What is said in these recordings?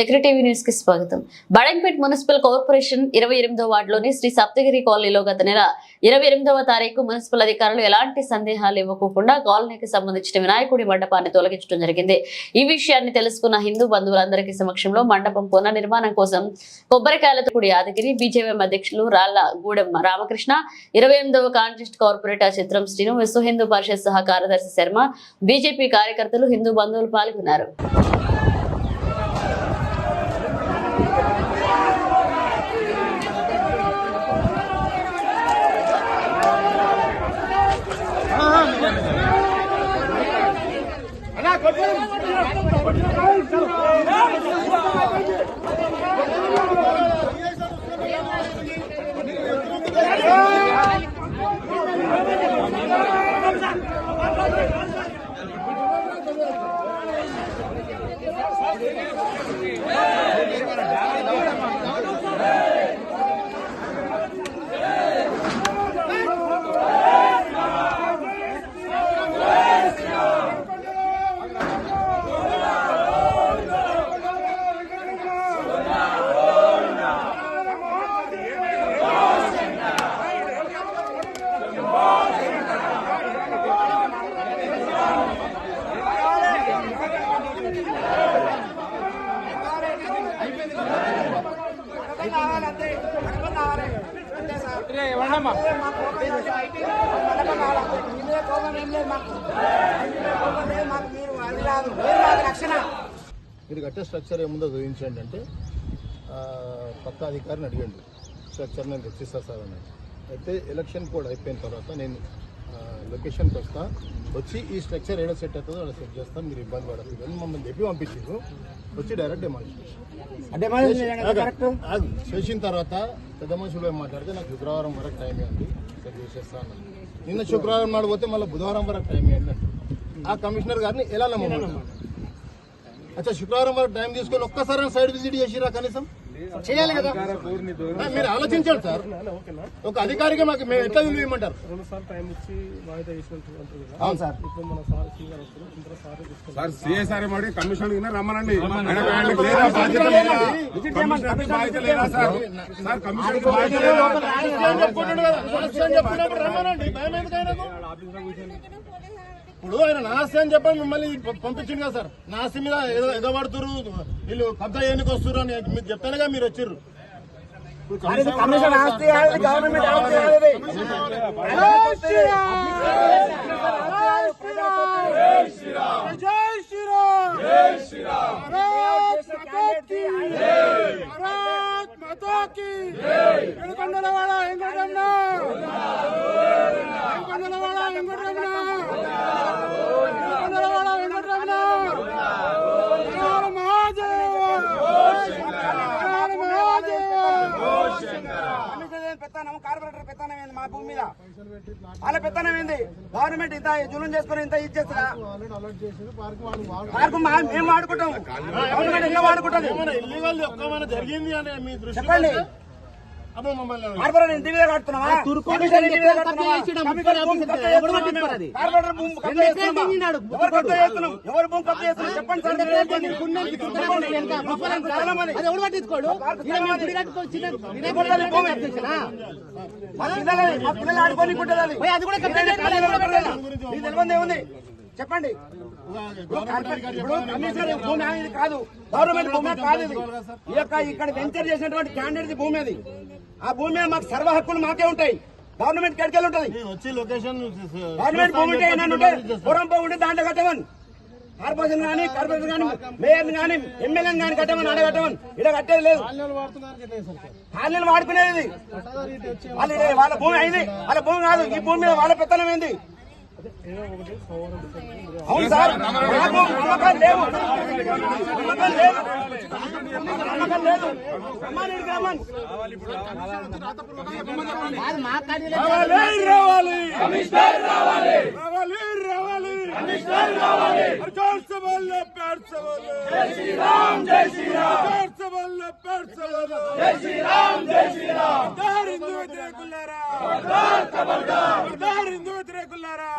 Secretary న్యూస్కి స్వాగతం. Badangpet municipal corporation ఇరవై ఎనిమిదో వార్డులోని శ్రీ సప్తగిరి కాలనీలో గత నెల ఇరవై ఎనిమిదవ తారీఖు మున్సిపల్ అధికారులు ఎలాంటి సందేహాలు ఇవ్వకుండా కాలనీకి సంబంధించిన వినాయకుడి మండపాన్ని తొలగించడం జరిగింది. ఈ విషయాన్ని తెలుసుకున్న హిందూ బంధువులందరికీ సమక్షంలో మండపం పునర్నిర్మాణం కోసం కొబ్బరికాయలతో కూడి యాదగిరి బీజేపీ అధ్యక్షులు రాళ్ళ గూడెం రామకృష్ణ ఇరవై ఎనిమిదవ కాంటెస్ట్ కార్పొరేటర్ చిత్రం శ్రీను విశ్వ హిందూ పరిషత్ సహ కార్యదర్శి శర్మ బీజేపీ కార్యకర్తలు హిందూ బంధువులు పాల్గొన్నారు. కొట్టు కొట్టు కొట్టు. రక్షణ మీరు కట్టే స్ట్రక్చర్ ఏముందో చూపించండి అంటే పక్క అధికారిని అడిగండి. స్ట్రక్చర్ నేను తెచ్చిస్తా సార్ అని అయితే ఎలక్షన్ కోడ్ అయిపోయిన తర్వాత నేను లొకేషన్కి వస్తా. వచ్చి ఈ స్ట్రక్చర్ ఏడ సెట్ అవుతుందో అలా సెట్ చేస్తాను మీరు ఇబ్బంది పడదు మమ్మల్ని చెప్పి పంపించారు వచ్చి డైరెక్ట్ డెమాలిషన్ అంటే చేసిన తర్వాత పెద్ద మనుషులు ఏం మాట్లాడితే నాకు శుక్రవారం వరకు టైం ఇవ్వండి సెట్ చేసేస్తాను నిన్న శుక్రవారం నాడు పోతే మళ్ళీ బుధవారం వరకు టైం ఇవ్వండి అంటారు. ఆ కమిషనర్ గారిని ఎలా నమ్మమంటారు అచ్చా శుక్రవారం వరకు టైం తీసుకొని ఒక్కసారి సైడ్ విజిట్ చేసిరా కనీసం? చేయాలి కదా మీరు ఆలోచించాలి సార్ ఒక అధికారిగా మాకు మేము ఎట్లా విలువ ఇవ్వమంటారు రెండు సార్లు టైం ఇచ్చి వాయిదా వేసినట్టు అంటారు కదా అవును సార్ సార్ ఇంత సార్ మరి కమిషన్ రమ్మనండి రమ్మనండి, భయం ఎందుకు ఆయనకు? ఇప్పుడు ఆయన నాస్తి అని చెప్పని మిమ్మల్ని పంపించింది కదా సార్. నాస్తి మీద ఏదో ఎగబడుతురు వీళ్ళు కబ్జా చేయడానికి వస్తున్నారు అని మీకు చెప్తానుగా మీరు వచ్చిర్రు. ఇప్పుడు కమిషన్ కమిషన్ ఆస్తి కాదు, గవర్నమెంట్ ఆస్తి కాదు ఇది. పెత్తనం కార్పొరేటర్ పెత్తనం ఏంది మా భూమి మీద. వాళ్ళ పెత్తనం ఏంది? గవర్నమెంట్ ఇంత జూలం చేసుకుని ఇంత ఇచ్చేస్తా పార్కు మా- మేము వాడుకుంటాం. గవర్నమెంట్ ఇంకా వాడుకుంటుంది? జరిగింది అని మీ దృష్టి చెప్పండి. ఇంటి మీద కడుతున్నావా ఇంటి మీద? ఎవరు భూమి కబ్జా చేస్తున్నాం? చెప్పండి సార్. చెప్పండి. పిల్లలు ఆడుకొని అది. తెలియంది ఏముంది కాదు. గవర్నమెంట్ భూమి కాదు ఇది. ఈ యొక్క ఇక్కడ వెంచర్ చేసినటువంటి క్యాండిడేట్ భూమి అది. ఆ భూమి మీద మాకు సర్వ హక్కులు మాకే ఉంటాయి. గవర్నమెంట్ కడికెళ్ళి ఉంటుంది. గవర్నమెంట్ భూమి ఉంటే పురం ఉంటే దాంట్లో కట్టమని కార్పొరేషన్ కానీ కార్పొరేషన్ కానీ మేయర్ కానీ ఎమ్మెల్యే కానీ కట్టమని ఆడ కట్టమని ఇక్కడ కట్టేది లేదు. కాలనీలు వాడుకునేది. వాళ్ళ భూమి అయింది. వాళ్ళ భూమి కాదు ఈ భూమి మీద వాళ్ళ పెత్తనం ఏంది? అవును సార్ నాకు నమ్మకం లేవు నమ్మకం లేదు నమ్మకం లేదు రావాలి రావాలి కమిషనర్ రావాలి రావాలి రావాలి కమిషనర్ రావాలి జోర్ సే బోల్లో ప్యార్ సే బోల్లో జై శ్రీ రామ్ జై శ్రీ రామ్ జోర్ సే బోల్లో ప్యార్ సే నాయకులారా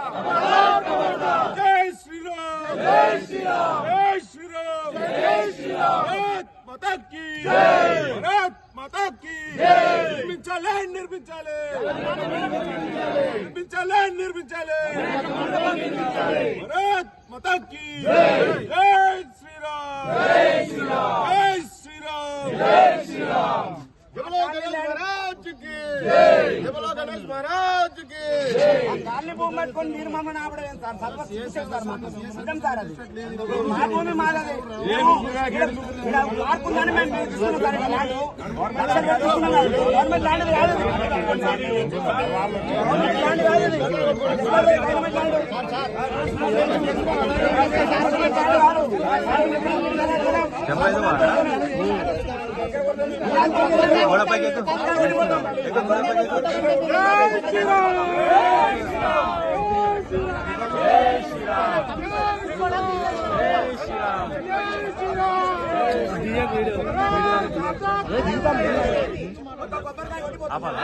జై శ్రీరామ్ జై శ్రీరామ్ జై శ్రీరామ్ జై శ్రీరామ్ భారత్ మతకి భారత్ మతకి నిర్మించాలి నిర్మించాలి నిర్మించాలి నిర్మించాలి భారత్ మతకి జై శ్రీరామ్ జై శ్రీరామ్ జై శ్రీరామ్ జై శ్రీరామ్ జై శ్రీరామ్ జై శ్రీరామ్ జై శ్రీరామ్ జై శ్రీరామ్ గాలి భూమి పట్టుకొని మీరు మమ్మల్ని ఆపడలేదు సార్? మా భూమి మాదది. గవర్నమెంట్ ల్యాండ్ కాదు గవర్నమెంట్ ల్యాండ్ కాదు ఆపాలా